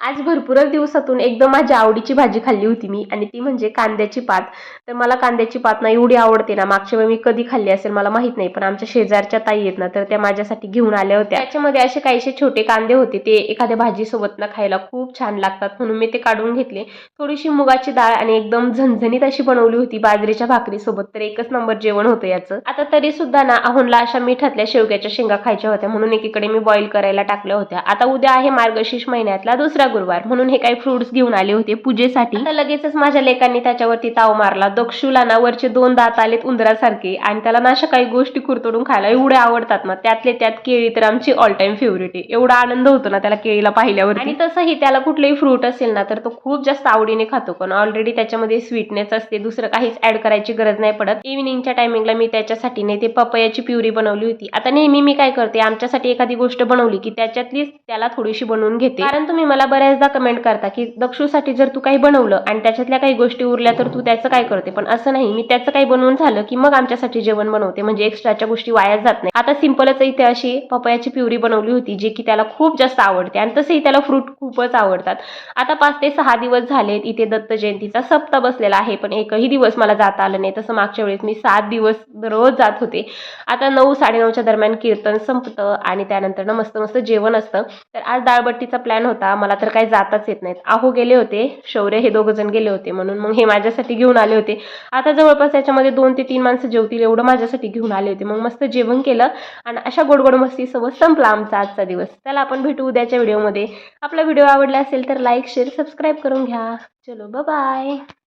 आज भरपूरच दिवसातून एकदम माझ्या आवडीची भाजी खाल्ली होती मी आणि ती म्हणजे कांद्याची पात. तर मला कांद्याची पात ना एवढी आवडते ना मागच्या वेळी मी कधी खाल्ली असेल मला माहीत नाही पण आमच्या शेजारच्या ताई आहेत ना तर त्या माझ्यासाठी घेऊन आल्या होत्या. त्याच्यामध्ये असे काहीसे छोटे कांदे होते ते एखाद्या भाजीसोबत ना खायला खूप छान लागतात म्हणून मी ते काढून घेतले. थोडीशी मुगाची डाळ आणि एकदम झणझणीत अशी बनवली होती बाजरीच्या भाकरीसोबत तर एकच नंबर जेवण होतं याचं. आता तरी सुद्धा ना अहोनला अशा मिठातल्या शेवग्याच्या शेंगा खायच्या होत्या म्हणून एकीकडे मी बॉईल करायला टाकल्या होत्या. आता उद्या आहे मार्गशीर्ष महिन्यातला दुसरा गुरुवार. म्हणून हे काही फ्रुट्स घेऊन आले होते पूजेसाठी. आता लगेचच माझ्या लेकांनी त्याच्यावरती ताव मारला. दक्षुला ना वरचे दोन दात आलेत उंदरासारखे आणि त्याला ना अशा काही गोष्टी कुरतडून खायला एवढे आवडतात ना त्यातले त्यात केळी तर आमची ऑल टाइम फेवरेट आहे. एवढा आनंद होतो ना त्याला केळीला पाहिल्यावर आणि तसंही त्याला कुठलंही फ्रूट असेल ना तर तो खूप जास्त आवडीने खातो. पण ऑलरेडी त्याच्यामध्ये स्वीटनेस असते दुसरं काहीच ऍड करायची गरज नाही पडत. इव्हिनिंगच्या टायमिंगला मी त्याच्यासाठी नाही ते पपयाची प्युरी बनवली होती. आता नेहमी मी काय करते आमच्यासाठी एखादी गोष्ट बनवली की त्याच्यातलीच त्याला थोडीशी बनवून घेते. कारण तुम्ही मला बऱ्याचदा कमेंट करता की दक्षूसाठी जर तू काही बनवलं आणि त्याच्यातल्या काही गोष्टी उरल्या तर तू त्याचं काय करते? पण असं नाही. मी त्याचं काही बनवून झालं की मग आमच्यासाठी जेवण बनवते. म्हणजे एक्स्ट्राच्या गोष्टी वाया जात नाही. आता सिंपलच इथे अशी पपयाची प्युरी बनवली होती जे की त्याला खूप जास्त आवडते आणि तसंही त्याला फ्रूट खूपच आवडतात. आता पाच ते सहा दिवस झालेत. इथे दत्त जयंतीचा सप्ताह बसलेला आहे पण एकही दिवस मला जाता आलं नाही. तसं मागच्या वेळेस मी सात दिवस रोज जात होते. आता नऊ साडेनऊच्या दरम्यान कीर्तन संपतं आणि त्यानंतर ना मस्त मस्त जेवण असतं. तर आज दाळबट्टीचा प्लॅन होता. मला तर काही जाताच येत नाहीत. आहो गेले होते शौर्य हे दोघं जण गेले होते म्हणून मग हे माझ्यासाठी घेऊन आले होते. आता जवळपास याच्यामध्ये दोन ते तीन माणसं जेवतील एवढं माझ्यासाठी घेऊन आले होते. मग मस्त जेवण केलं आणि अशा गोडगोड मस्तीसोबत संपला आमचा आजचा दिवस. त्याला आपण भेटू उद्याच्या व्हिडिओमध्ये. आपला व्हिडिओ आवडला असेल तर लाईक शेअर सबस्क्राईब करून घ्या. चलो बाय